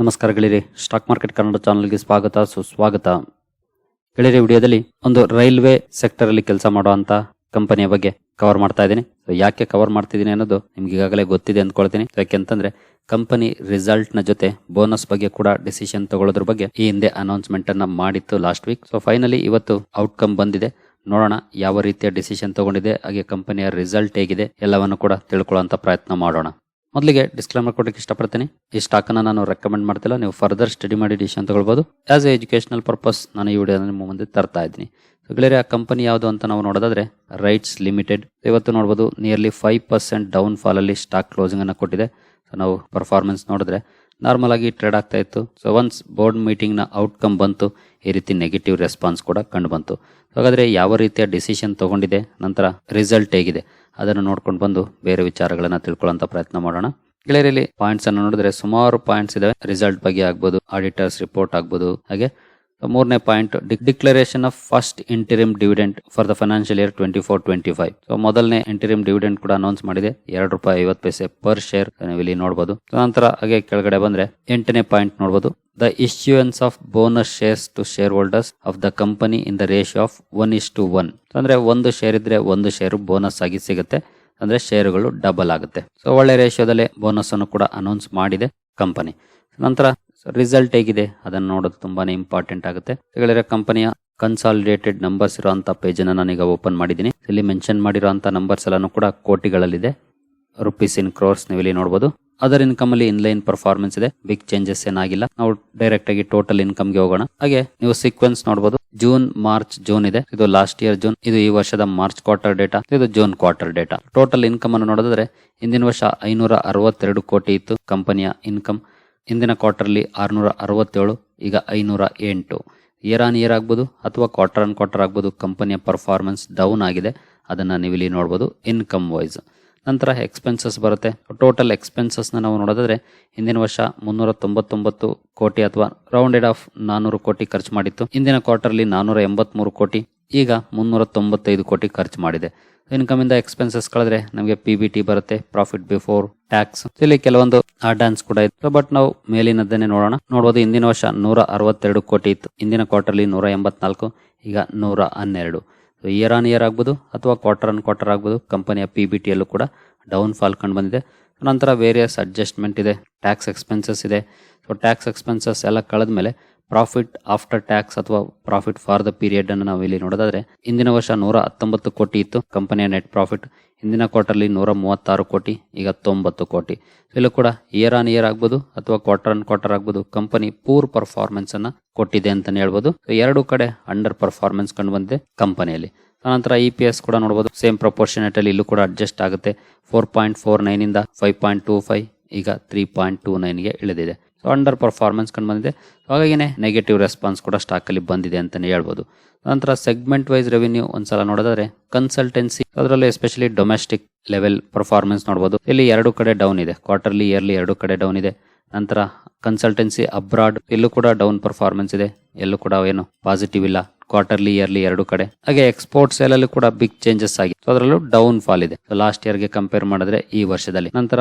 ನಮಸ್ಕಾರ ಗೆಳೆಯರಿ stock market Kannada ಚಾನಲ್ಗೆ ಸ್ವಾಗತ, ಸುಸ್ವಾಗತ. ಗೆಳೆಯರಿ ವಿಡಿಯೋದಲ್ಲಿ ಒಂದು ರೈಲ್ವೆ ಸೆಕ್ಟರ್ ಅಲ್ಲಿ ಕೆಲಸ ಮಾಡುವಂತ ಕಂಪನಿಯ ಬಗ್ಗೆ ಕವರ್ ಮಾಡ್ತಾ ಇದ್ದೀನಿ. ಯಾಕೆ ಕವರ್ ಮಾಡ್ತಿದ್ದೀನಿ ಅನ್ನೋದು ನಿಮ್ಗೆ ಈಗಾಗಲೇ ಗೊತ್ತಿದೆ ಅಂದ್ಕೊಳ್ತೀನಿ. ಯಾಕೆಂತಂದ್ರೆ ಕಂಪನಿ ರಿಸಲ್ಟ್ನ ಜೊತೆ ಬೋನಸ್ ಬಗ್ಗೆ ಕೂಡ ಡಿಸಿಷನ್ ತಗೊಳ್ಳೋದ್ರ ಬಗ್ಗೆ ಈ ಹಿಂದೆ ಅನೌನ್ಸ್ಮೆಂಟ್ ಅನ್ನ ಮಾಡಿತ್ತು ಲಾಸ್ಟ್ ವೀಕ್ ಸೊ ಫೈನಲಿ ಇವತ್ತು ಔಟ್ಕಮ್ ಬಂದಿದೆ. ನೋಡೋಣ ಯಾವ ರೀತಿಯ ಡಿಸಿಷನ್ ತಗೊಂಡಿದೆ. ಹಾಗೆ ಕಂಪನಿಯ ರಿಸಲ್ಟ್ ಹೇಗಿದೆ ಎಲ್ಲವನ್ನು ಕೂಡ ತಿಳ್ಕೊಳ್ಳುವಂತ ಪ್ರಯತ್ನ ಮಾಡೋಣ. ಮೊದಲಿಗೆ ಡಿಸ್ಕ್ಲೇಮರ್ ಕೊಡಕ್ಕೆ ಇಷ್ಟಪಡ್ತೀನಿ. ಈ ಸ್ಟಾಕ್ ಅನ್ನ ನಾನು ರೆಕಮೆಂಡ್ ಮಾಡ್ತಿಲ್ಲ. ನೀವು ಫರ್ದರ್ ಸ್ಟಡಿ ಮಾಡಿ ಡಿಸಿಷನ್ ತಗೊಳ್ಬೋದು. ಆಸ್ ಎ ಎಜುಕೇಶನಲ್ ಪರ್ಪಸ್ ನಾನು ಈ ವಿಡಿಯೋ ನಿಮ್ಮ ಮುಂದೆ ತರ್ತಾ ಇದ್ದೀನಿ. ಸೊ ಗೆಳೆಯರೆ ಆ ಕಂಪನಿ ಯಾವುದು ಅಂತ ನಾವು ನೋಡೋದಾದ್ರೆ ರೈಟ್ಸ್ ಲಿಮಿಟೆಡ್ ಇವತ್ತು ನೋಡಬಹುದು nearly five percent down fall ಅಲ್ಲಿ ಸ್ಟಾಕ್ ಕ್ಲೋಸಿಂಗ್ ಅನ್ನ ಕೊಟ್ಟಿದೆ. ಸೊ ನಾವು ಪರ್ಫಾರ್ಮೆನ್ಸ್ ನೋಡಿದ್ರೆ ನಾರ್ಮಲ್ ಆಗಿ ಟ್ರೇಡ್ ಆಗ್ತಾ ಇತ್ತು. ಸೊ ಒನ್ಸ್ ಬೋರ್ಡ್ ಮೀಟಿಂಗ್ನ ಔಟ್ಕಮ್ ಬಂತು, ಈ ರೀತಿ ನೆಗೆಟಿವ್ ರೆಸ್ಪಾನ್ಸ್ ಕೂಡ ಕಂಡು ಬಂತು. ಹಾಗಾದ್ರೆ ಯಾವ ರೀತಿಯ ಡಿಸಿಷನ್ ತಗೊಂಡಿದೆ, ನಂತರ ರಿಸಲ್ಟ್ ಹೇಗಿದೆ, ಅದನ್ನು ನೋಡ್ಕೊಂಡು ಬಂದು ಬೇರೆ ವಿಚಾರಗಳನ್ನ ತಿಳ್ಕೊಳ್ಳೋಂತ ಪ್ರಯತ್ನ ಮಾಡೋಣ. ಗೆಳೆಯರಲ್ಲಿ ಪಾಯಿಂಟ್ಸ್ ಅನ್ನು ನೋಡಿದ್ರೆ ಸುಮಾರು ಪಾಯಿಂಟ್ಸ್ ಇದಾವೆ. ರಿಸಲ್ಟ್ ಬಗ್ಗೆ ಆಗ್ಬೋದು ಆಡಿಟರ್ಸ್ ರಿಪೋರ್ಟ್ ಆಗ್ಬೋದು, ಹಾಗೆ ಮೂರನೇ point declaration of first interim dividend for the financial year twenty four twenty five so ಮೊದಲನೇ ಇಂಟಿರಿಮ್ ಡಿವಿಡೆಂಟ್ ಕೂಡ ಅನೌನ್ಸ್ ಮಾಡಿದೆ. ಎರಡು ರೂಪಾಯಿ ಐವತ್ತು ಪೈಸೆ ಪರ್ ಶೇರ್ ನೀವು ಇಲ್ಲಿ ನೋಡಬಹುದು ನಂತರ ಹಾಗೆ ಕೆಳಗಡೆ ಬಂದ್ರೆ ಎಂಟನೇ ಪಾಯಿಂಟ್ ನೋಡಬಹುದು the issuance of bonus shares to shareholders of the company in the ratio of one is to one ಅಂದ್ರೆ ಒಂದು ಶೇರ್ ಇದ್ರೆ ಒಂದು ಶೇರು ಬೋನಸ್ ಆಗಿ ಸಿಗುತ್ತೆ. ಅಂದ್ರೆ ಶೇರುಗಳು ಡಬಲ್ ಆಗುತ್ತೆ. ಸೊ ಒಳ್ಳೆ ರೇಷಿಯೋದಲ್ಲಿ ಬೋನಸ್ ಅನ್ನು ಕೂಡ ಅನೌನ್ಸ್ ಮಾಡಿದೆ ಕಂಪನಿ ನಂತರ ರಿಸಲ್ಟ್ ಹೇಗಿದೆ? ಅದನ್ನು ನೋಡೋದು ತುಂಬಾನೇ ಇಂಪಾರ್ಟೆಂಟ್ ಆಗುತ್ತೆ. ಹೇಳಿದ್ರೆ ಕಂಪನಿಯ ಕನ್ಸಾಲಿಡೇಟೆಡ್ ನಂಬರ್ಸ್ ಇರುವಂತ ಪೇಜ್ ಅನ್ನ ನಾನೀಗ ಓಪನ್ ಮಾಡಿದ್ದೀನಿ. ಇಲ್ಲಿ ಮೆನ್ಷನ್ ಮಾಡಿರುವಂತ ನಂಬರ್ಸ್ ಎಲ್ಲಾನು ಕೂಡ ಕೋಟಿಗಳಲ್ಲಿದೆ. ರುಪೀಸ್ ಇನ್ ಕ್ರೋರ್ಸ್ ನೀವು ಇಲ್ಲಿ ನೋಡಬಹುದು ಅದರ್ ಇನ್ಕಮ್ ಅಲ್ಲಿ ಇನ್ಲೈನ್ ಪರ್ಫಾರ್ಮೆನ್ಸ್ ಇದೆ. ಬಿಗ್ ಚೇಂಜಸ್ ಏನಾಗಿಲ್ಲ. ನಾವು ಡೈರೆಕ್ಟ್ ಆಗಿ ಟೋಟಲ್ ಇನ್ಕಮ್ಗೆ ಹೋಗೋಣ. ಹಾಗೆ, ನೀವು ಸೀಕ್ವೆನ್ಸ್ ನೋಡಬಹುದು ಜೂನ್ ಮಾರ್ಚ್ ಜೂನ್ ಇದೆ. ಇದು ಲಾಸ್ಟ್ ಇಯರ್ ಜೂನ್ ಇದು ಈ ವರ್ಷದ ಮಾರ್ಚ್ ಕ್ವಾರ್ಟರ್ ಡೇಟಾ ಇದು June quarter data total income ಅನ್ನು ನೋಡಿದ್ರೆ, ಹಿಂದಿನ ವರ್ಷ ಐನೂರ ಅರವತ್ತೆರಡು ಕೋಟಿ ಇತ್ತು ಕಂಪನಿಯ ಇನ್ಕಮ್ ಹಿಂದಿನ ಕ್ವಾರ್ಟರ್ಲಿ ಆರುನೂರ ಅರವತ್ತೇಳು ಈಗ ಐನೂರ ಎಂಟು ಇಯರ್ ಆನ್ ಇಯರ್ ಆಗ್ಬೋದು ಅಥವಾ ಕ್ವಾರ್ಟರ್ ಆನ್ ಕ್ವಾರ್ಟರ್ ಆಗ್ಬೋದು, ಕಂಪನಿಯ ಪರ್ಫಾರ್ಮೆನ್ಸ್ ಡೌನ್ ಆಗಿದೆ. ಅದನ್ನು ನೀವು ಇಲ್ಲಿ ನೋಡಬಹುದು ಇನ್ಕಮ್ ವೈಸ್. ನಂತರ ಎಕ್ಸ್ಪೆನ್ಸಸ್ ಬರುತ್ತೆ. ಟೋಟಲ್ ಎಕ್ಸ್ಪೆನ್ಸಸ್ನ ನಾವು ನೋಡೋದಾದ್ರೆ, ಹಿಂದಿನ ವರ್ಷ ಮುನ್ನೂರ ತೊಂಬತ್ತೊಂಬತ್ತು ಕೋಟಿ ಅಥವಾ ರೌಂಡೆಡ್ ಆಫ್ ನಾನ್ನೂರು ಕೋಟಿ ಖರ್ಚು ಮಾಡಿತ್ತು. ಹಿಂದಿನ ಕ್ವಾರ್ಟರ್ಲಿ ನಾನ್ನೂರ ಎಂಬತ್ಮೂರು ಕೋಟಿ, ಈಗ ಮುನ್ನೂರ ತೊಂಬತ್ತೈದು ಕೋಟಿ ಖರ್ಚು ಮಾಡಿದೆ. ಇನ್ಕಮ್ ಇಂದ ಎಕ್ಸ್ಪೆನ್ಸಸ್ ಕಳೆದ್ರೆ ನಮಗೆ ಪಿ ಬಿ ಟಿ ಬರುತ್ತೆ ಪ್ರಾಫಿಟ್ ಬಿಫೋರ್ ಟ್ಯಾಕ್ಸ್ ಇಲ್ಲಿ ಕೆಲವೊಂದು ಡಾನ್ಸ್ ಕೂಡ ಇತ್ತು. ಬಟ್ ನಾವು ಮೇಲಿನದನ್ನೇ ನೋಡೋಣ. ನೋಡಬಹುದು ಹಿಂದಿನ ವರ್ಷ ನೂರ ಅರವತ್ತೆರಡು ಕೋಟಿ ಇತ್ತು. ಇಂದಿನ ಕ್ವಾರ್ಟರ್ಲಿ ನೂರ ಎಂಬತ್ನಾಲ್ಕು ಈಗ ನೂರ ಹನ್ನೆರಡು ಇಯರ್ ಆನ್ ಇಯರ್ ಆಗ್ಬೋದು ಅಥವಾ ಕ್ವಾರ್ಟರ್ ಆನ್ ಕ್ವಾರ್ಟರ್ ಆಗ್ಬೋದು. ಕಂಪನಿಯ ಪಿ ಬಿ ಟಿಯಲ್ಲೂ ಕೂಡ ಡೌನ್ ಫಾಲ್ ಕಂಡು ಬಂದಿದೆ. ನಂತರ ವೇರಿಯಸ್ ಅಡ್ಜಸ್ಟ್ಮೆಂಟ್ ಇದೆ ಟ್ಯಾಕ್ಸ್ ಎಕ್ಸ್ಪೆನ್ಸಸ್ ಇದೆ. ಸೊ ಟ್ಯಾಕ್ಸ್ ಎಕ್ಸ್ಪೆನ್ಸಸ್ ಎಲ್ಲ ಕಳೆದ ಮೇಲೆ ಪ್ರಾಫಿಟ್ ಆಫ್ಟರ್ ಟ್ಯಾಕ್ಸ್ ಅಥವಾ ಪ್ರಾಫಿಟ್ ಫಾರ್ ದ ಪೀರಿಯಡ್ ಅನ್ನು ನಾವು ಇಲ್ಲಿ ನೋಡೋದಾದ್ರೆ, ಇಂದಿನ ವರ್ಷ ನೂರ ಹತ್ತೊಂಬತ್ತು ಕೋಟಿ ಇತ್ತು. ಕಂಪನಿಯ ನೆಟ್ ಪ್ರಾಫಿಟ್ ಹಿಂದಿನ ಕ್ವಾರ್ಟರ್ಲಿ ನೂರ ಮೂವತ್ತಾರು ಕೋಟಿ, ಈಗ ತೊಂಬತ್ತು ಕೋಟಿ. ಇಲ್ಲೂ ಕೂಡ ಇಯರ್ ಆನ್ ಇಯರ್ ಆಗ್ಬೋದು ಅಥವಾ ಕ್ವಾರ್ಟರ್ ಆನ್ ಕ್ವಾರ್ಟರ್ ಆಗ್ಬೋದು ಕಂಪನಿ ಪೂರ್ ಪರ್ಫಾರ್ಮೆನ್ಸ್ ಅನ್ನ ಕೊಟ್ಟಿದೆ ಅಂತಾನೆ ಹೇಳ್ಬೋದು. ಎರಡು ಕಡೆ ಅಂಡರ್ ಪರ್ಫಾರ್ಮೆನ್ಸ್ ಕಂಡು ಬಂದಿದೆ ಕಂಪನಿಯಲ್ಲಿ. ನಂತರ ಇ ಪಿ ಎಸ್ ಕೂಡ ನೋಡಬಹುದು ಸೇಮ್ ಪ್ರಪೋರ್ಷನೇಟ್ ಅಲ್ಲಿ ಇಲ್ಲೂ ಕೂಡ ಅಡ್ಜಸ್ಟ್ ಆಗುತ್ತೆ. ಫೋರ್ ಪಾಯಿಂಟ್ ಫೋರ್ ನೈನ್ ಇಂದ ಫೈವ್ ಪಾಯಿಂಟ್ ಟೂ ಫೈವ್ ಈಗ ತ್ರೀ ಪಾಯಿಂಟ್ ಟೂ ನೈನ್ಗೆ ಇಳಿದಿದೆ. ಅಂಡರ್ ಪರ್ಫಾರ್ಮೆನ್ಸ್ ಕಂಡು ಬಂದಿದೆ. ಹಾಗಾಗಿನೇ ನೆಗೆಟಿವ್ ರೆಸ್ಪಾನ್ಸ್ ಕೂಡ ಸ್ಟಾಕಲ್ಲಿ ಬಂದಿದೆ ಅಂತಲೇ ಹೇಳ್ಬೋದು. ನಂತರ ಸೆಗ್ಮೆಂಟ್ ವೈಸ್ ರೆವಿನ್ಯೂ ಒಂದ್ಸಲ ನೋಡೋದಾದ್ರೆ ಕನ್ಸಲ್ಟೆನ್ಸಿ ಅದರಲ್ಲಿ ಎಸ್ಪೆಷಲಿ ಡೊಮೆಸ್ಟಿಕ್ ಲೆವೆಲ್ ಪರ್ಫಾರ್ಮೆನ್ಸ್ ನೋಡ್ಬೋದು. ಇಲ್ಲಿ ಎರಡು ಕಡೆ ಡೌನ್ ಇದೆ. ಕ್ವಾರ್ಟರ್ಲಿ ಇಯರ್ಲಿ ಎರಡು ಕಡೆ ಡೌನ್ ಇದೆ. ನಂತರ ಕನ್ಸಲ್ಟೆನ್ಸಿ ಅಬ್ರಾಡ್ ಎಲ್ಲೂ ಕೂಡ ಡೌನ್ ಪರ್ಫಾರ್ಮೆನ್ಸ್ ಇದೆ. ಎಲ್ಲೂ ಕೂಡ ಏನು ಪಾಸಿಟಿವ್ ಇಲ್ಲ. ಕ್ವಾರ್ಟರ್ಲಿ ಇಯರ್ಲಿ ಎರಡು ಕಡೆ. ಹಾಗೆ ಎಕ್ಸ್ಪೋರ್ಟ್ ಸೇಲ್ ಅಲ್ಲಿ ಕೂಡ ಬಿಗ್ ಚೇಂಜಸ್ ಆಗಿದೆ ಅದರಲ್ಲೂ ಡೌನ್ ಫಾಲ್ ಇದೆ. ಲಾಸ್ಟ್ ಇಯರ್ಗೆ ಕಂಪೇರ್ ಮಾಡಿದ್ರೆ ಈ ವರ್ಷದಲ್ಲಿ. ನಂತರ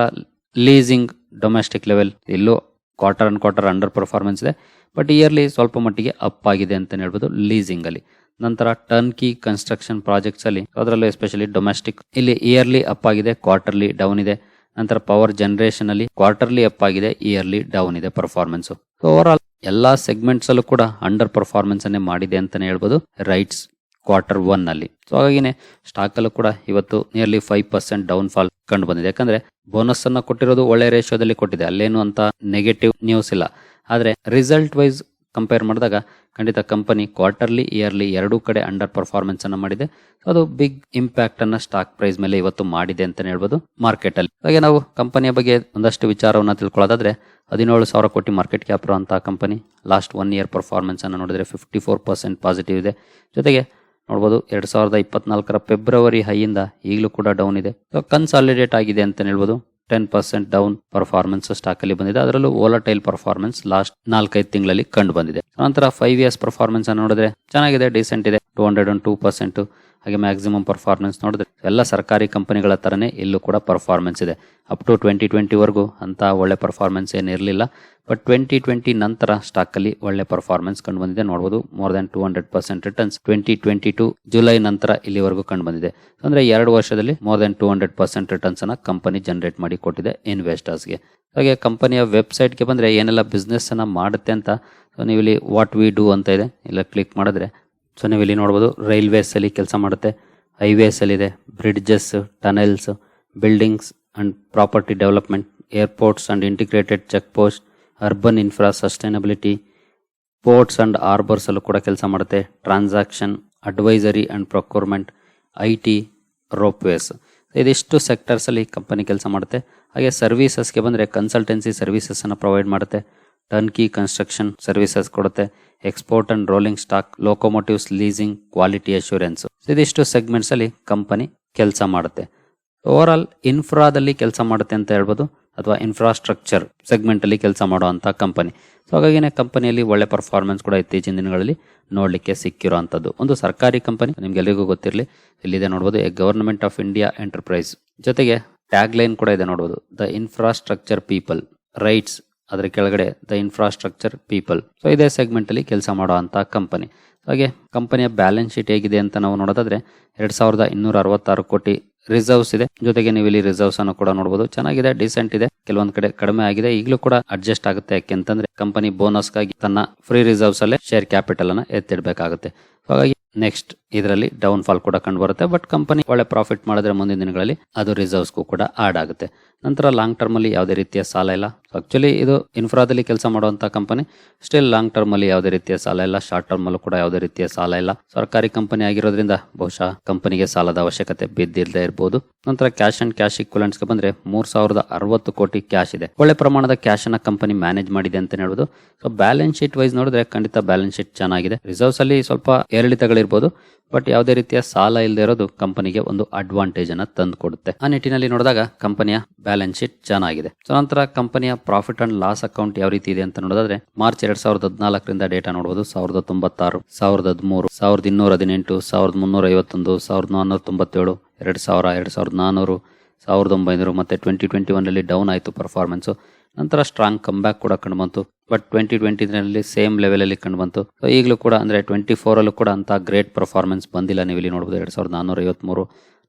ಲೀಸಿಂಗ್ ಡೊಮೆಸ್ಟಿಕ್ ಲೆವೆಲ್ ಇಲ್ಲೂ quarter and quarter under performance ಇದೆ. ಬಟ್ ಇಯರ್ಲಿ ಸ್ವಲ್ಪ ಮಟ್ಟಿಗೆ ಅಪ್ ಆಗಿದೆ ಅಂತ ಹೇಳ್ಬೋದು ಲೀಸಿಂಗ್ ಅಲ್ಲಿ. ನಂತರ ಟರ್ನ್ ಕಿ ಕನ್ಸ್ಟ್ರಕ್ಷನ್ ಪ್ರಾಜೆಕ್ಟ್ಸ್ ಅಲ್ಲಿ, ಅದರಲ್ಲೂ ಎಸ್ಪೆಷಲಿ ಡೊಮೆಸ್ಟಿಕ್ ಇಲ್ಲಿ ಇಯರ್ಲಿ ಅಪ್ ಆಗಿದೆ ಕ್ವಾರ್ಟರ್ಲಿ ಡೌನ್ ಇದೆ. ನಂತರ ಪವರ್ ಜನರೇಷನ್ ಅಲ್ಲಿ ಕ್ವಾರ್ಟರ್ಲಿ ಅಪ್ ಆಗಿದೆ ಇಯರ್ಲಿ ಡೌನ್ ಇದೆ ಪರ್ಫಾರ್ಮೆನ್ಸ್ ಸೊ ಓವರ್ ಆಲ್ ಎಲ್ಲಾ ಸೆಗ್ಮೆಂಟ್ಸ್ ಅಲ್ಲೂ ಕೂಡ ಅಂಡರ್ ಪರ್ಫಾರ್ಮೆನ್ಸ್ ಅನ್ನೇ ಮಾಡಿದೆ ಅಂತಾನೆ ಹೇಳ್ಬೋದು ರೈಟ್ಸ್ ಕ್ವಾರ್ಟರ್ ಒನ್ ಅಲ್ಲಿ. ಸೊ ಹಾಗಾಗಿನೇ ಸ್ಟಾಕ್ ಅಲ್ಲೂ ಕೂಡ ಇವತ್ತು nearly five percent down fall ಕಂಡು ಬಂದಿದೆ. ಯಾಕಂದ್ರೆ ಬೋನಸ್ ಅನ್ನ ಕೊಟ್ಟಿರೋದು ಒಳ್ಳೆ ರೇಷಿಯೋದಲ್ಲಿ ಕೊಟ್ಟಿದೆ. ಅಲ್ಲೇನು ಅಂತ ನೆಗೆಟಿವ್ ನ್ಯೂಸ್ ಇಲ್ಲ. ಆದ್ರೆ ರಿಸಲ್ಟ್ ವೈಸ್ ಕಂಪೇರ್ ಮಾಡಿದಾಗ ಖಂಡಿತ ಕಂಪನಿ ಕ್ವಾರ್ಟರ್ಲಿ ಇಯರ್ಲಿ ಎರಡೂ ಕಡೆ ಅಂಡರ್ ಪರ್ಫಾರ್ಮೆನ್ಸ್ ಅನ್ನ ಮಾಡಿದೆ. ಅದು ಬಿಗ್ ಇಂಪ್ಯಾಕ್ಟ್ ಅನ್ನ ಸ್ಟಾಕ್ ಪ್ರೈಸ್ ಮೇಲೆ ಇವತ್ತು ಮಾಡಿದೆ ಅಂತ ಹೇಳ್ಬೋದು ಮಾರ್ಕೆಟ್ ಅಲ್ಲಿ. ಹಾಗೆ ನಾವು ಕಂಪನಿಯ ಬಗ್ಗೆ ಒಂದಷ್ಟು ವಿಚಾರವನ್ನ ತಿಳ್ಕೊಳ್ಳೋದಾದ್ರೆ ಹದಿನೇಳು ಸಾವಿರ ಕೋಟಿ ಮಾರ್ಕೆಟ್ ಕ್ಯಾಪ್ ಇರುವಂತಹ company last one year performance ಅನ್ನು ನೋಡಿದ್ರೆ ಫಿಫ್ಟಿ ಫೋರ್ ಪರ್ಸೆಂಟ್ ಪಾಸಿಟಿವ್ ಇದೆ. ಜೊತೆಗೆ ನೋಡ್ಬೋದು ಎರಡ್ ಸಾವಿರದ ಇಪ್ಪತ್ನಾಲ್ಕರ ಫೆಬ್ರವರಿ ಹೈಯಿಂದ ಈಗಲೂ ಕೂಡ ಡೌನ್ ಇದೆ. ಕನ್ಸಾಲಿಡೇಟ್ ಆಗಿದೆ ಅಂತ ಹೇಳ್ಬೋದು. Ten percent down performance stock ಅಲ್ಲಿ ಬಂದಿದೆ. ಅದರಲ್ಲೂ ಓಲಟೈಲ್ ಪರ್ಫಾರ್ಮೆನ್ಸ್ ಲಾಸ್ಟ್ ನಾಲ್ಕೈದು ತಿಂಗಳಲ್ಲಿ ಕಂಡು ಬಂದಿದೆ. ನಂತರ ಫೈವ್ ಇಯರ್ಸ್ ಪರ್ಫಾರ್ಮೆನ್ಸ್ ನೋಡಿದ್ರೆ ಚೆನ್ನಾಗಿದೆ ಡಿಸೆಂಟ್ ಇದೆ. Two hundred and two percent ಹಾಗೆ ಮ್ಯಾಕ್ಸಿಮಮ್ ಪರ್ಫಾರ್ಮೆನ್ಸ್ ನೋಡಿದ್ರೆ ಎಲ್ಲ ಸರ್ಕಾರಿ ಕಂಪನಿಗಳ ತರನೇ ಇಲ್ಲೂ ಕೂಡ ಪರ್ಫಾರ್ಮೆನ್ಸ್ ಇದೆ. ಅಪ್ ಟು ಟ್ವೆಂಟಿ ಟ್ವೆಂಟಿವರೆಗೂ ಅಂತ ಒಳ್ಳೆ ಪರ್ಫಾರ್ಮೆನ್ಸ್ ಏನಿರಲಿಲ್ಲ ಬಟ್ ಟ್ವೆಂಟಿ ಟ್ವೆಂಟಿ ನಂತರ ಸ್ಟಾಕ್ ಅಲ್ಲಿ ಒಳ್ಳೆ ಪರ್ಫಾರ್ಮೆನ್ಸ್ ಕಂಡು ಬಂದಿದೆ. ನೋಡಬಹುದು more than two hundred percent returns twenty twenty two July ನಂತರ ಇಲ್ಲಿವರೆಗೂ ಕಂಡು ಬಂದಿದೆ. ಅಂದ್ರೆ ಎರಡು ವರ್ಷದಲ್ಲಿ more than two hundred percent returns ಅನ್ನ ಕಂಪನಿ ಜನರೇಟ್ ಮಾಡಿ ಕೊಟ್ಟಿದೆ ಇನ್ವೆಸ್ಟರ್ಸ್ಗೆ ಹಾಗೆ ಕಂಪನಿಯ ವೆಬ್ಸೈಟ್ಗೆ ಬಂದ್ರೆ ಏನೆಲ್ಲ ಬಿಸ್ನೆಸ್ಸನ್ನು ಮಾಡುತ್ತೆ ಅಂತ ಸೊ ನೀವು ಇಲ್ಲಿ ವಾಟ್ ವಿ ಡೂ ಅಂತ ಇದೆ, ಇಲ್ಲ ಕ್ಲಿಕ್ ಮಾಡಿದ್ರೆ ಸೊ ನೀವು ಇಲ್ಲಿ ನೋಡ್ಬೋದು. ರೈಲ್ವೇಸ್ ಅಲ್ಲಿ ಕೆಲಸ ಮಾಡುತ್ತೆ. ಹೈವೇಸ್ ಅಲ್ಲಿ ಇದೆ bridges, tunnels, buildings and property development, airports and integrated check post, urban infra sustainability, ports and harbours ಅಲ್ಲೂ ಕೂಡ ಕೆಲಸ ಮಾಡುತ್ತೆ. Transaction, advisory and procurement, I T, ropeways. ಇದಿಷ್ಟು ಸೆಕ್ಟರ್ಸ್ ಅಲ್ಲಿ ಕಂಪನಿ ಕೆಲಸ ಮಾಡುತ್ತೆ. ಹಾಗೆ ಸರ್ವಿಸಸ್ಗೆ ಬಂದರೆ ಕನ್ಸಲ್ಟೆನ್ಸಿ ಸರ್ವಿಸಸ್ ಅನ್ನು ಪ್ರೊವೈಡ್ ಮಾಡುತ್ತೆ. ಟರ್ನ್ಕಿ ಕನ್ಸ್ಟ್ರಕ್ಷನ್ ಸರ್ವಿಸಸ್ ಕೊಡುತ್ತೆ. Export and rolling stock locomotives leasing quality assurance ಇದಿಷ್ಟು ಸೆಗ್ಮೆಂಟ್ಸ್ ಅಲ್ಲಿ ಕಂಪನಿ ಕೆಲಸ ಮಾಡುತ್ತೆ. ಓವರ್ ಆಲ್ ಇನ್ಫ್ರಾದಲ್ಲಿ ಕೆಲಸ ಮಾಡುತ್ತೆ ಅಂತ ಹೇಳ್ಬೋದು, ಅಥವಾ ಇನ್ಫ್ರಾಸ್ಟ್ರಕ್ಚರ್ ಸೆಗ್ಮೆಂಟ್ ಅಲ್ಲಿ ಕೆಲಸ ಮಾಡುವಂತ ಕಂಪನಿ ಸೊ ಹಾಗಾಗಿನೇ ಕಂಪನಿಯಲ್ಲಿ ಒಳ್ಳೆ ಪರ್ಫಾರ್ಮೆನ್ಸ್ ಕೂಡ ಇತ್ತೀಚಿನ ದಿನಗಳಲ್ಲಿ ನೋಡಲಿಕ್ಕೆ ಸಿಕ್ಕಿರುವಂಥದ್ದು. ಒಂದು ಸರ್ಕಾರಿ ಕಂಪನಿ ನಿಮ್ಗೆಲ್ಲರಿಗೂ ಗೊತ್ತಿರಲಿ, ಇಲ್ಲಿದೆ ನೋಡ್ಬೋದು, a government of India enterprise ಜೊತೆಗೆ ಟ್ಯಾಗ್ ಲೈನ್ ಕೂಡ ಇದೆ ನೋಡ್ಬೋದು ದ ಇನ್ಫ್ರಾಸ್ಟ್ರಕ್ಚರ್ ಪೀಪಲ್ ರೈಟ್ಸ್ ಅದರ ಕೆಳಗಡೆ ದ ಇನ್ಫ್ರಾಸ್ಟ್ರಕ್ಚರ್ ಪೀಪಲ್ ಸೊ ಇದೇ ಸೆಗ್ಮೆಂಟ್ ಅಲ್ಲಿ ಕೆಲಸ ಮಾಡುವಂತ ಕಂಪನಿ ಹಾಗೆ ಕಂಪನಿಯ ಬ್ಯಾಲೆನ್ಸ್ ಶೀಟ್ ಹೇಗಿದೆ ಅಂತ ನಾವು ನೋಡೋದಾದ್ರೆ ಎರಡ್ ಸಾವಿರದ ಇನ್ನೂರ ಅರವತ್ತಾರು ಕೋಟಿ ರಿಸರ್ವ್ಸ್ ಇದೆ. ಜೊತೆಗೆ ನೀವು ಇಲ್ಲಿ ರಿಸರ್ವ್ಸ್ ಅನ್ನು ಕೂಡ ನೋಡಬಹುದು ಚೆನ್ನಾಗಿದೆ ಡಿಸೆಂಟ್ ಇದೆ. ಕೆಲವೊಂದ್ ಕಡೆ ಕಡಿಮೆ ಆಗಿದೆ. ಈಗಲೂ ಕೂಡ ಅಡ್ಜಸ್ಟ್ ಆಗುತ್ತೆ. ಯಾಕೆಂತಂದ್ರೆ ಕಂಪನಿ ಬೋನಸ್ಗಾಗಿ ತನ್ನ ಫ್ರೀ ರಿಸರ್ವ್ಸ್ ಅಲ್ಲೇ ಶೇರ್ ಕ್ಯಾಪಿಟಲ್ ಅನ್ನ ಎತ್ತಿಡಬೇಕಾಗುತ್ತೆ. ಹಾಗಾಗಿ ನೆಕ್ಸ್ಟ್ ಇದರಲ್ಲಿ ಡೌನ್ ಫಾಲ್ ಕೂಡ ಕಂಡು ಬರುತ್ತೆ ಬಟ್ ಕಂಪನಿ ಒಳ್ಳೆ ಪ್ರಾಫಿಟ್ ಮಾಡಿದ್ರೆ ಮುಂದಿನ ದಿನಗಳಲ್ಲಿ ಅದು ರಿಸರ್ವ್ಸ್ಗೂ ಕೂಡ ಆಡ್ ಆಗುತ್ತೆ. ನಂತರ ಲಾಂಗ್ ಟರ್ಮ್ ಅಲ್ಲಿ ಯಾವುದೇ ರೀತಿಯ ಸಾಲ ಇಲ್ಲ. ಆಕ್ಚುಲಿ ಇದು ಇನ್ಫ್ರಾದಲ್ಲಿ ಕೆಲಸ ಮಾಡುವಂಥ ಕಂಪನಿ ಸ್ಟಿಲ್ ಲಾಂಗ್ ಟರ್ಮಲ್ಲಿ ಯಾವುದೇ ರೀತಿಯ ಸಾಲ ಇಲ್ಲ. ಶಾರ್ಟ್ ಟರ್ಮಲ್ಲೂ ಕೂಡ ಯಾವುದೇ ರೀತಿಯ ಸಾಲ ಇಲ್ಲ. ಸರ್ಕಾರಿ ಕಂಪನಿ ಆಗಿರೋದ್ರಿಂದ ಬಹುಶಃ ಕಂಪನಿಗೆ ಸಾಲದ ಅವಶ್ಯಕತೆ ಬಿದ್ದಿಲ್ಲದೇ ಇರಬಹುದು ನಂತರ ಕ್ಯಾಶ್ ಅಂಡ್ ಕ್ಯಾಶ್ ಇಕ್ವಲೆಂಟ್ಸ್ಗೆ ಬಂದರೆ ಮೂರು ಸಾವಿರದ ಅರವತ್ತು ಕೋಟಿ ಕ್ಯಾಶ್ ಇದೆ. ಒಳ್ಳೆ ಪ್ರಮಾಣದ ಕ್ಯಾಶ್ ಅನ್ನ ಕಂಪನಿ ಮ್ಯಾನೇಜ್ ಮಾಡಿದೆ ಅಂತ ಹೇಳ್ಬೋದು ಸೊ ಬ್ಯಾಲೆನ್ಸ್ ಶೀಟ್ ವೈಸ್ ನೋಡಿದ್ರೆ ಖಂಡಿತ ಬ್ಯಾಲೆನ್ಸ್ ಶೀಟ್ ಚೆನ್ನಾಗಿದೆ. ರಿಸರ್ವ್ಸ್ ಅಲ್ಲಿ ಸ್ವಲ್ಪ ಏರಿಳಿತಗಳಿರ್ಬೋದು. ಬಟ್ ಯಾವುದೇ ರೀತಿಯ ಸಾಲ ಇಲ್ಲದೆ ಇರೋದು ಕಂಪನಿಗೆ ಒಂದು ಅಡ್ವಾಂಟೇಜ್ ಅನ್ನ ತಂದು ಕೊಡುತ್ತೆ. ಆ ನಿಟ್ಟಿನಲ್ಲಿ ನೋಡಿದಾಗ ಕಂಪನಿಯ ಬ್ಯಾಲೆನ್ಸ್ ಶೀಟ್ ಚೆನ್ನಾಗಿದೆ. ಸೊ ನಂತರ ಕಂಪನಿಯ ಪ್ರಾಫಿಟ್ ಅಂಡ್ ಲಾಸ್ ಅಕೌಂಟ್ ಯಾವ ರೀತಿ ಇದೆ ಅಂತ ನೋಡೋದಾದ್ರೆ ಮಾರ್ಚ್ ಎರಡ್ ಸಾವಿರದ ಹದಿನಾಲ್ಕರಿಂದ ಡೇಟಾ ನೋಡಬಹುದು ಸಾವಿರದ ತೊಂಬತ್ತಾರು, ಸಾವಿರದ ಹದಿಮೂರು, ಸಾವಿರದ ಇನ್ನೂರ ಹದಿನೆಂಟು, ಸಾವಿರದ ಮುನ್ನೂರ ಐವತ್ತೊಂದು, ಸಾವಿರದ ನಾನ್ನೂರ ತೊಂಬತ್ತೇಳು, ಎರಡ್ ಸಾವಿರ, ಎರಡ್ ಸಾವಿರದ ನಾನ್ನೂರು ಸಾವಿರದ ಒಂಬೈನೂರು ಮತ್ತೆ ಟ್ವೆಂಟಿ ಟ್ವೆಂಟಿ ಒನ್ನಲ್ಲಿ ಡೌನ್ ಆಯಿತು ಪರ್ಫಾರ್ಮೆನ್ಸು ನಂತರ ಸ್ಟ್ರಾಂಗ್ ಕಮ್ ಬ್ಯಾಕ್ ಕೂಡ ಕಂಡುಬಂತು ಬಟ್ ಟ್ವೆಂಟಿ ಟ್ವೆಂಟಿ ನಲ್ಲಿ ಸೇಮ್ ಲೆವೆಲಲ್ಲಿ ಕಂಡುಬಂತು ಕಂಡು ಬಂತು. ಸೊ ಈಗಲೂ ಕೂಡ ಅಂದರೆ ಟ್ವೆಂಟಿ ಫೋರಲ್ಲೂ ಕೂಡ ಅಂತ ಗ್ರೇಟ್ ಪರ್ಫಾರ್ಮೆನ್ಸ್ ಬಂದಿಲ್ಲ ನೀವು ಇಲ್ಲಿ ನೋಡ್ಬೋದು ಎರಡು ಸಾವಿರದ ನಾನ್ನೂರ ಐವತ್ಮೂರು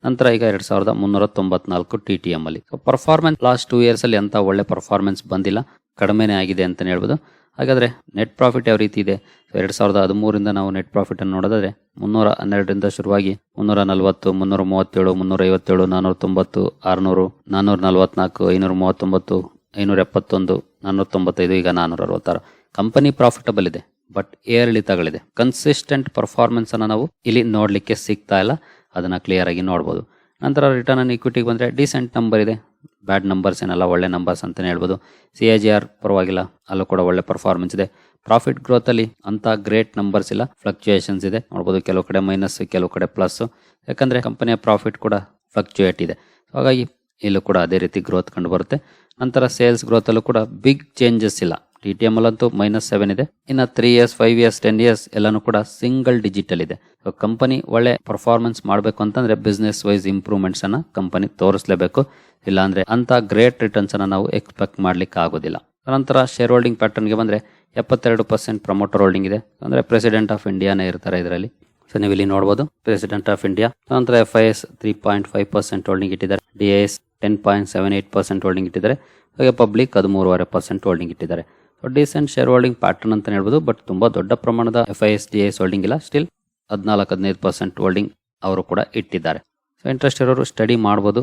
ನಂತರ ಈಗ ಎರಡು ಸಾವಿರದ ಮುನ್ನೂರ ತೊಂಬತ್ನಾಲ್ಕು ಟಿ ಟಿ ಎಂ ಅಲ್ಲಿ ಸೊ ಪರ್ಫಾರ್ಮೆನ್ಸ್ ಲಾಸ್ಟ್ ಟೂ ಇಯರ್ಸಲ್ಲಿ ಅಂಥ ಒಳ್ಳೆ ಪರ್ಫಾರ್ಮೆನ್ಸ್ ಬಂದಿಲ್ಲ. ಕಡಿಮೆನೇ ಆಗಿದೆ ಅಂತಲೇ ಹೇಳ್ಬೋದು. ಹಾಗಾದ್ರೆ ನೆಟ್ ಪ್ರಾಫಿಟ್ ಯಾವ ರೀತಿ ಇದೆ? ಎರಡು ಸಾವಿರದ ಹದಿಮೂರಿಂದ ನಾವು ನೆಟ್ ಪ್ರಾಫಿಟನ್ನು ನೋಡಿದ್ರೆ ಮುನ್ನೂರ ಹನ್ನೆರಡರಿಂದ ಶುರುವಾಗಿ ಮುನ್ನೂರ ನಲವತ್ತು, ಮುನ್ನೂರ ಮೂವತ್ತೇಳು, ಮುನ್ನೂರ ಐವತ್ತೇಳು ನಾನ್ನೂರ ತೊಂಬತ್ತು, ಆರುನೂರು ನಾನ್ನೂರ ನಲವತ್ನಾಲ್ಕು, ಐನೂರ ಮೂವತ್ತೊಂಬತ್ತು, ಐನೂರ ಎಪ್ಪತ್ತೊಂದು ನಾನ್ನೂರ ತೊಂಬತ್ತೈದು, ಈಗ ನಾನ್ನೂರ ಅರವತ್ತಾರು. ಕಂಪನಿ ಪ್ರಾಫಿಟಬಲ್ ಇದೆ ಬಟ್ ಏರಿಳಿತಗಳಿದೆ. ಕನ್ಸಿಸ್ಟೆಂಟ್ ಪರ್ಫಾರ್ಮೆನ್ಸನ್ನು ನಾವು ಇಲ್ಲಿ ನೋಡಲಿಕ್ಕೆ ಸಿಗ್ತಾ ಇಲ್ಲ. ಅದನ್ನು ಕ್ಲಿಯರ್ ಆಗಿ ನೋಡಬಹುದು ನಂತರ ರಿಟರ್ನ್ ಆನ್ ಇಕ್ವಿಟಿಗೆ ಬಂದರೆ ಡಿಸೆಂಟ್ ನಂಬರ್ ಇದೆ. ಬ್ಯಾಡ್ ನಂಬರ್ಸ್ ಏನಲ್ಲ ಒಳ್ಳೆ ನಂಬರ್ಸ್ ಅಂತಲೇ ಹೇಳ್ಬೋದು. ಸಿ ಎ ಜಿ ಆರ್ ಪರವಾಗಿಲ್ಲ, ಅಲ್ಲೂ ಕೂಡ ಒಳ್ಳೆ ಪರ್ಫಾರ್ಮೆನ್ಸ್ ಇದೆ. ಪ್ರಾಫಿಟ್ ಗ್ರೋತ್ ಅಲ್ಲಿ ಅಂತ ಗ್ರೇಟ್ ನಂಬರ್ಸ್ ಇಲ್ಲ ಫ್ಲಕ್ಚುಯೇಷನ್ಸ್ ಇದೆ. ನೋಡ್ಬೋದು ಕೆಲವು ಕಡೆ ಮೈನಸ್ ಕೆಲವು ಕಡೆ ಪ್ಲಸ್ ಯಾಕಂದ್ರೆ ಕಂಪನಿಯ ಪ್ರಾಫಿಟ್ ಕೂಡ ಫ್ಲಕ್ಚುಯೇಟ್ ಇದೆ. ಹಾಗಾಗಿ ಇಲ್ಲೂ ಕೂಡ ಅದೇ ರೀತಿ ಗ್ರೋತ್ ಕಂಡು ಬರುತ್ತೆ. ನಂತರ ಸೇಲ್ಸ್ ಗ್ರೋತ್ ಅಲ್ಲೂ ಕೂಡ ಬಿಗ್ ಚೇಂಜಸ್ ಇಲ್ಲ. ಟಿ ಟಿ ಎಂ ಅಲ್ಲಂತೂ ಮೈನಸ್ ಸೆವೆನ್ ಇದೆ. ಇನ್ನು three years five years ten years ಎಲ್ಲಾನು ಕೂಡ ಸಿಂಗಲ್ ಡಿಜಿಟಲ್ ಇದೆ. ಕಂಪನಿ ಒಳ್ಳೆ ಪರ್ಫಾರ್ಮೆನ್ಸ್ ಮಾಡಬೇಕು ಅಂತಂದ್ರೆ ಬಿಸ್ನೆಸ್ ವೈಸ್ ಇಂಪ್ರೂವ್ಮೆಂಟ್ಸ್ ಅನ್ನ ಕಂಪನಿ ತೋರಿಸಲೇಬೇಕು. ಇಲ್ಲಾಂದ್ರೆ ಅಂತ ಗ್ರೇಟ್ ರಿಟರ್ನ್ಸ್ ಅನ್ನ ನಾವು ಎಕ್ಸ್ಪೆಕ್ಟ್ ಮಾಡ್ಲಿಕ್ಕೆ ಆಗೋದಿಲ್ಲ. ನಂತರ ಶೇರ್ ಹೋಲ್ಡಿಂಗ್ ಪ್ಯಾಟರ್ನ್ಗೆ ಬಂದ್ರೆ ಎಪ್ಪತ್ತೆರಡು ಪರ್ಸೆಂಟ್ ಪ್ರಮೋಟರ್ ಹೋಲ್ಡಿಂಗ್ ಇದೆ. ಅಂದ್ರೆ ಪ್ರೆಸಿಡೆಂಟ್ ಆಫ್ ಇಂಡಿಯಾನೇ ಇರ್ತಾರೆ ಇದರಲ್ಲಿ. ಸೊ ನೀವು ಇಲ್ಲಿ ನೋಡಬಹುದು ಪ್ರೆಸಿಡೆಂಟ್ ಆಫ್ ಇಂಡಿಯಾ ನಂತರ F I S three point five percent holding ಇಟ್ಟಿದ್ದಾರೆ. D S ten point seven eight percent holding ಇಟ್ಟಿದ್ದಾರೆ. ಹಾಗೆ ಪಬ್ಲಿಕ್ ಹದಿಮೂರುವರೆ ಪರ್ಸೆಂಟ್ ಹೋಲ್ಡಿಂಗ್ ಇಟ್ಟಿದ್ದಾರೆ. So decent share holding pattern ಅಂತ ಹೇಳ್ಬೋದು ಬಟ್ ತುಂಬಾ ದೊಡ್ಡ ಪ್ರಮಾಣದ F I S D S holding ಇಲ್ಲ. ಸ್ಟಿಲ್ ಹದಿನಾಲ್ಕು, ಹದಿನೈದು ಪರ್ಸೆಂಟ್ ಹೋಲ್ಡಿಂಗ್ ಅವರು ಕೂಡ ಇಟ್ಟಿದ್ದಾರೆ. ಸೊ ಇಂಟ್ರೆಸ್ಟ್ ಇರೋರು ಸ್ಟಡಿ ಮಾಡ್ಬೋದು.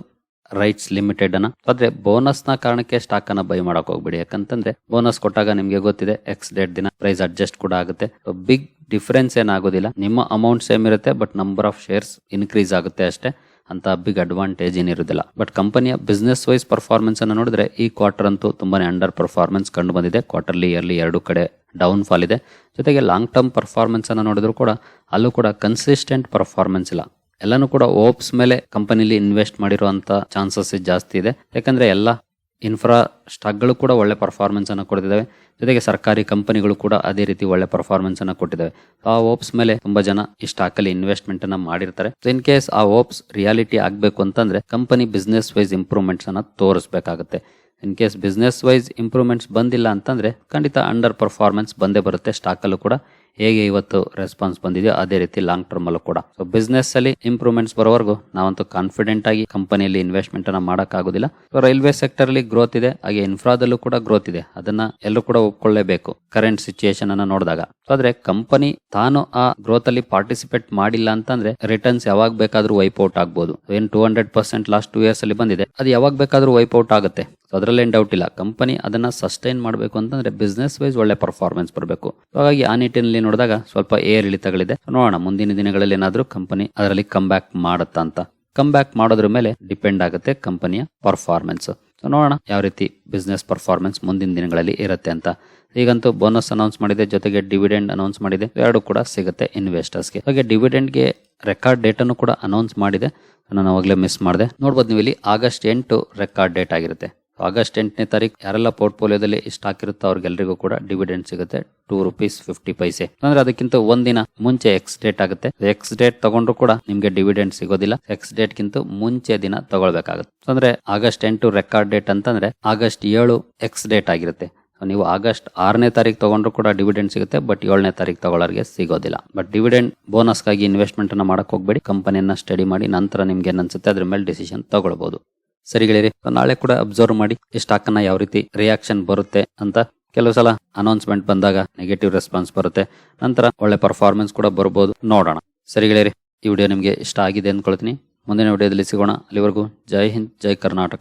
ರೈಟ್ಸ್ ಲಿಮಿಟೆಡ್ ಅನ್ನ. ಆದ್ರೆ ಬೋನಸ್ನ ಕಾರಣಕ್ಕೆ ಸ್ಟಾಕ್ ಅನ್ನ ಬೈ ಮಾಡಕ್ ಹೋಗ್ಬಿಡಿ. ಯಾಕಂತಂದ್ರೆ ಬೋನಸ್ ಕೊಟ್ಟಾಗ ನಿಮ್ಗೆ ಗೊತ್ತಿದೆ ಎಕ್ಸ್ ಡೇಟ್ ದಿನ ಪ್ರೈಸ್ ಅಡ್ಜಸ್ಟ್ ಕೂಡ ಆಗುತ್ತೆ. ಬಿಗ್ ಡಿಫರೆನ್ಸ್ ಏನಾಗೋದಿಲ್ಲ. ನಿಮ್ಮ ಅಮೌಂಟ್ ಸೇಮ್ ಇರುತ್ತೆ but number of shares increase ಆಗುತ್ತೆ ಅಷ್ಟೇ. ಅಂತ ಬಿಗ್ ಅಡ್ವಾಂಟೇಜ್ ಏನಿರುವುದಿಲ್ಲ ಬಟ್ ಕಂಪನಿಯ ಬಿಸ್ನೆಸ್ ವೈಸ್ ಪರ್ಫಾರ್ಮೆನ್ಸ್ ಅನ್ನು ನೋಡಿದ್ರೆ ಈ ಕ್ವಾರ್ಟರ್ ಅಂತೂ ತುಂಬಾನೇ ಅಂಡರ್ ಪರ್ಫಾರ್ಮೆನ್ಸ್ ಕಂಡು ಬಂದಿದೆ. ಕ್ವಾರ್ಟರ್ಲಿ ಇಯರ್ಲಿ ಎರಡು ಕಡೆ ಡೌನ್ ಫಾಲ್ ಇದೆ. ಜೊತೆಗೆ ಲಾಂಗ್ ಟರ್ಮ್ ಪರ್ಫಾರ್ಮೆನ್ಸ್ ಅನ್ನು ನೋಡಿದ್ರು ಕೂಡ ಅಲ್ಲೂ ಕೂಡ ಕನ್ಸಿಸ್ಟೆಂಟ್ ಪರ್ಫಾರ್ಮೆನ್ಸ್ ಇಲ್ಲ. ಎಲ್ಲನೂ ಕೂಡ ಓಪ್ಸ್ ಮೇಲೆ ಕಂಪನಿಲಿ ಇನ್ವೆಸ್ಟ್ ಮಾಡಿರುವಂತ ಚಾನ್ಸಸ್ ಜಾಸ್ತಿ ಇದೆ. ಯಾಕಂದ್ರೆ ಎಲ್ಲ ಇನ್ಫ್ರಾ ಸ್ಟಾಕ್ಗಳು ಕೂಡ ಒಳ್ಳೆ ಪರ್ಫಾರ್ಮೆನ್ಸನ್ನು ಕೊಡ್ತಿದ್ದಾವೆ. ಜೊತೆಗೆ ಸರ್ಕಾರಿ ಕಂಪನಿಗಳು ಕೂಡ ಅದೇ ರೀತಿ ಒಳ್ಳೆ ಪರ್ಫಾರ್ಮೆನ್ಸನ್ನು ಕೊಟ್ಟಿದ್ದಾವೆ. ಆ ಓಪ್ಸ್ ಮೇಲೆ ತುಂಬಾ ಜನ ಈ ಸ್ಟಾಕಲ್ಲಿ ಇನ್ವೆಸ್ಟ್ಮೆಂಟನ್ನು ಇನ್ವೆಸ್ಟ್ಮೆಂಟ್ ಸೊ ಮಾಡಿರ್ತಾರೆ. ಇನ್ ಕೇಸ್ ಆ ಓಪ್ಸ್ ರಿಯಾಲಿಟಿ ಆಗಬೇಕು ಅಂತಂದ್ರೆ ಕಂಪನಿ ಬಿಸ್ನೆಸ್ ವೈಸ್ ಇಂಪ್ರೂವ್ಮೆಂಟ್ಸನ್ನು ತೋರಿಸಬೇಕಾಗುತ್ತೆ. In case business wise improvements ಬಂದಿಲ್ಲ ಅಂತಂದ್ರೆ ಖಂಡಿತ ಅಂಡರ್ ಪರ್ಫಾರ್ಮೆನ್ಸ್ ಬಂದೇ ಬರುತ್ತೆ ಸ್ಟಾಕಲ್ಲೂ ಕೂಡ. ಹೇಗೆ ಇವತ್ತು ರೆಸ್ಪಾನ್ಸ್ ಬಂದಿದೆಯೋ ಅದೇ ರೀತಿ ಲಾಂಗ್ ಟರ್ಮ್ ಅಲ್ಲೂ ಕೂಡ. ಸೊ ಬಿಸ್ನೆಸ್ ಅಲ್ಲಿ ಇಂಪ್ರೂವ್ಮೆಂಟ್ಸ್ ಬರೋವರೆಗೂ ನಾವಂತೂ ಕಾನ್ಫಿಡೆಂಟ್ ಆಗಿ ಕಂಪನಿಯಲ್ಲಿ ಇನ್ವೆಸ್ಟ್ಮೆಂಟ್ ಅನ್ನ ಮಾಡಕ್ಕಾಗೋದಿಲ್ಲ. ಸೊ ರೈಲ್ವೆ ಸೆಕ್ಟರ್ ಅಲ್ಲಿ ಗ್ರೋತ್ ಇದೆ, ಹಾಗೆ ಇನ್ಫ್ರಾದಲ್ಲೂ ಕೂಡ ಗ್ರೋತ್ ಇದೆ. ಅದನ್ನ ಎಲ್ಲರೂ ಕೂಡ ಒಪ್ಕೊಳ್ಳೇಬೇಕು ಕರೆಂಟ್ ಸಿಚುಯೇಷನ್ ಅನ್ನ ನೋಡಿದಾಗ. ಆದ್ರೆ ಕಂಪನಿ ತಾನು ಆ ಗ್ರೋತ್ ಅಲ್ಲಿ ಪಾರ್ಟಿಸಿಪೇಟ್ ಮಾಡಿಲ್ಲ ಅಂತಂದ್ರೆ ರಿಟರ್ನ್ಸ್ ಯಾವಾಗ ಬೇಕಾದ್ರೂ ವೈಪೌಟ್ ಆಗ್ಬೋದು. ಏನ್ two hundred percent last two years ಅಲ್ಲಿ ಬಂದಿದೆ, ಅದು ಯಾವಾಗ ಬೇಕಾದ್ರೂ ವೈಪೌಟ್ ಆಗುತ್ತೆ. ಅದರಲ್ಲಿ ಅದ್ರಲ್ಲೇನ್ ಡೌಟ್ ಇಲ್ಲ. ಕಂಪನಿ ಅದನ್ನ ಸಸ್ಟೈನ್ ಮಾಡಬೇಕು ಅಂತಂದ್ರೆ ಬಿಸ್ನೆಸ್ ವೈಸ್ ಒಳ್ಳೆ ಪರ್ಫಾರ್ಮೆನ್ಸ್ ಬರಬೇಕು. ಹಾಗಾಗಿ ಆ ನಿಟ್ಟಿನಲ್ಲಿ ನೋಡಿದಾಗ ಸ್ವಲ್ಪ ಏರ್ ಇಳಿತಗಳಿದೆ. ನೋಡೋಣ, ಮುಂದಿನ ದಿನಗಳಲ್ಲಿ ಏನಾದ್ರೂ ಕಂಪನಿ ಅದರಲ್ಲಿ ಕಮ್ ಬ್ಯಾಕ್ ಮಾಡುತ್ತಾ ಅಂತ. ಕಮ್ ಬ್ಯಾಕ್ ಮಾಡೋದ್ರ ಮೇಲೆ ಡಿಪೆಂಡ್ ಆಗುತ್ತೆ ಕಂಪನಿಯ ಪರ್ಫಾರ್ಮೆನ್ಸ್ ಸೊ ನೋಡೋಣ ಯಾವ ರೀತಿ ಬಿಸ್ನೆಸ್ ಪರ್ಫಾರ್ಮೆನ್ಸ್ ಮುಂದಿನ ದಿನಗಳಲ್ಲಿ ಇರುತ್ತೆ ಅಂತ. ಈಗಂತೂ ಬೋನಸ್ ಅನೌನ್ಸ್ ಮಾಡಿದೆ, ಜೊತೆಗೆ ಡಿವಿಡೆಂಡ್ ಅನೌನ್ಸ್ ಮಾಡಿದೆ. ಎರಡು ಕೂಡ ಸಿಗುತ್ತೆ ಇನ್ವೆಸ್ಟರ್ಸ್ಗೆ ಹಾಗೆ ಡಿವಿಡೆಂಡ್ಗೆ ರೆಕಾರ್ಡ್ ಡೇಟ್ ಅನ್ನು ಕೂಡ ಅನೌನ್ಸ್ ಮಾಡಿದೆ. ನಾನು ಅವಾಗಲೇ ಮಿಸ್ ಮಾಡಿದೆ. ನೋಡ್ಬೋದು ನೀವು ಇಲ್ಲಿ ಆಗಸ್ಟ್ ಎಂಟು ರೆಕಾರ್ಡ್ ಡೇಟ್ ಆಗಿರುತ್ತೆ. ಆಗಸ್ಟ್ ಎಂಟನೇ ತಾರೀಕು ಯಾರೆಲ್ಲ ಪೋರ್ಟ್ಫೋಲಿಯೋದಲ್ಲಿ ಇಷ್ಟ ಇರುತ್ತೋ ಅವ್ರಿಗೆಲ್ಲರಿಗೂ ಕೂಡ ಡಿವಿಡೆಂಡ್ ಸಿಗುತ್ತೆ. ಟೂ ರುಪೀಸ್ ಫಿಫ್ಟಿ ಪೈಸೆ ಅಂದ್ರೆ ಅದಕ್ಕಿಂತ ಒಂದಿನ ಮುಂಚೆ ಎಕ್ಸ್ ಡೇಟ್ ಆಗುತ್ತೆ. ಎಕ್ಸ್ ಡೇಟ್ ತಗೊಂಡ್ರು ಕೂಡ ನಿಮ್ಗೆ ಡಿವಿಡೆಂಡ್ ಸಿಗೋದಿಲ್ಲ. ಎಕ್ಸ್ ಡೇಟ್ ಗಿಂತ ಮುಂಚೆ ದಿನ ತಗೊಳ್ಬೇಕಾಗುತ್ತೆ. ಅಂದ್ರೆ ಆಗಸ್ಟ್ ಎಂಟು ರೆಕಾರ್ಡ್ ಡೇಟ್ ಅಂತಂದ್ರೆ ಆಗಸ್ಟ್ ಏಳು ಎಕ್ಸ್ ಡೇಟ್ ಆಗಿರುತ್ತೆ. ನೀವು ಆಗಸ್ಟ್ ಆರನೇ ತಾರೀಕು ತಗೊಂಡ್ರು ಕೂಡ ಡಿವಿಡೆಂಡ್ ಸಿಗುತ್ತೆ, ಬಟ್ ಏಳನೇ ತಾರೀಕು ತಗೊಳ್ಳೋರಿಗೆ ಸಿಗೋದಿಲ್ಲ. ಬಟ್ ಡಿವಿಡೆಂಡ್ ಬೋನಸ್ಗಾಗಿ ಇನ್ವೆಸ್ಟ್ಮೆಂಟ್ ಅನ್ನ ಮಾಡಕ್ ಹೋಗ್ಬೇಡಿ. ಕಂಪನಿಯನ್ನ ಸ್ಟಡಿ ಮಾಡಿ ನಂತರ ನಿಮ್ಗೆ ಏನ್ ಅನ್ಸುತ್ತೆ, ಅದ್ರ ಮೇಲೆ ಡಿಸಿಷನ್ ತಗೊಳ್ಬಹುದು ಸರಿ ಗೆಳೆಯರಿ, ನಾಳೆ ಕೂಡ ಅಬ್ಸರ್ವ್ ಮಾಡಿ ಈ ಸ್ಟಾಕ್ ಅನ್ನ ಯಾವ ರೀತಿ ರಿಯಾಕ್ಷನ್ ಬರುತ್ತೆ ಅಂತ ಕೆಲವು ಸಲ ಅನೌನ್ಸ್ಮೆಂಟ್ ಬಂದಾಗ ನೆಗೆಟಿವ್ ರೆಸ್ಪಾನ್ಸ್ ಬರುತ್ತೆ. ನಂತರ ಒಳ್ಳೆ ಪರ್ಫಾರ್ಮೆನ್ಸ್ ಕೂಡ ಬರ್ಬೋದು. ನೋಡೋಣ. ಸರಿ ಗೆಳೆಯರಿ, ಈ ವಿಡಿಯೋ ನಿಮಗೆ ಇಷ್ಟ ಆಗಿದೆ ಅಂದ್ಕೊಳ್ತೀನಿ. ಮುಂದಿನ ವಿಡಿಯೋದಲ್ಲಿ ಸಿಗೋಣ. ಅಲ್ಲಿವರೆಗೂ ಜೈ ಹಿಂದ್, ಜೈ ಕರ್ನಾಟಕ.